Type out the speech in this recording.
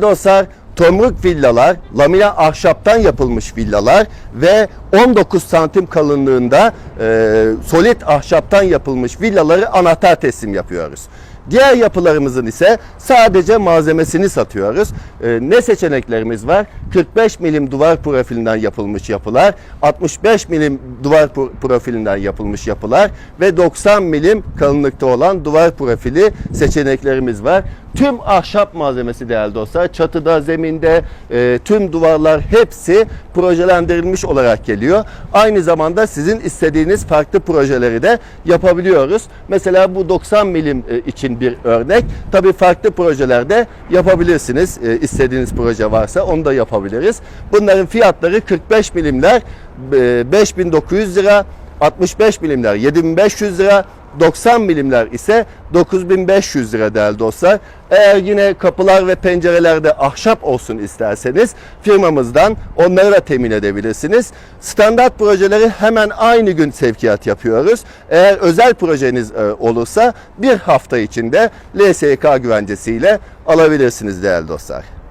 dostlar tomruk villalar, lamine ahşaptan yapılmış villalar ve 19 santim kalınlığında e, solid ahşaptan yapılmış villaları anahtar teslim yapıyoruz. Diğer yapılarımızın ise sadece malzemesini satıyoruz. E, ne seçeneklerimiz var? 45 milim duvar profilinden yapılmış yapılar, 65 milim duvar pro- profilinden yapılmış yapılar ve 90 milim kalınlıkta olan duvar profili seçeneklerimiz var. Tüm ahşap malzemesi değerli dostlar, çatıda, zeminde, e, tüm duvarlar hepsi projelendirilmiş olarak geliyor. Aynı zamanda sizin istediğiniz farklı projeleri de yapabiliyoruz. Mesela bu 90 milim e, için bir örnek. Tabii farklı projelerde yapabilirsiniz. E, istediğiniz proje varsa onu da yapabiliriz. Bunların fiyatları 45 milimler e, 5900 lira, 65 milimler 7500 lira, 90 milimler ise 9500 lira değerli dostlar. Eğer yine kapılar ve pencerelerde ahşap olsun isterseniz firmamızdan onları da temin edebilirsiniz. Standart projeleri hemen aynı gün sevkiyat yapıyoruz. Eğer özel projeniz e, olursa bir hafta içinde LSK güvencesiyle alabilirsiniz değerli dostlar.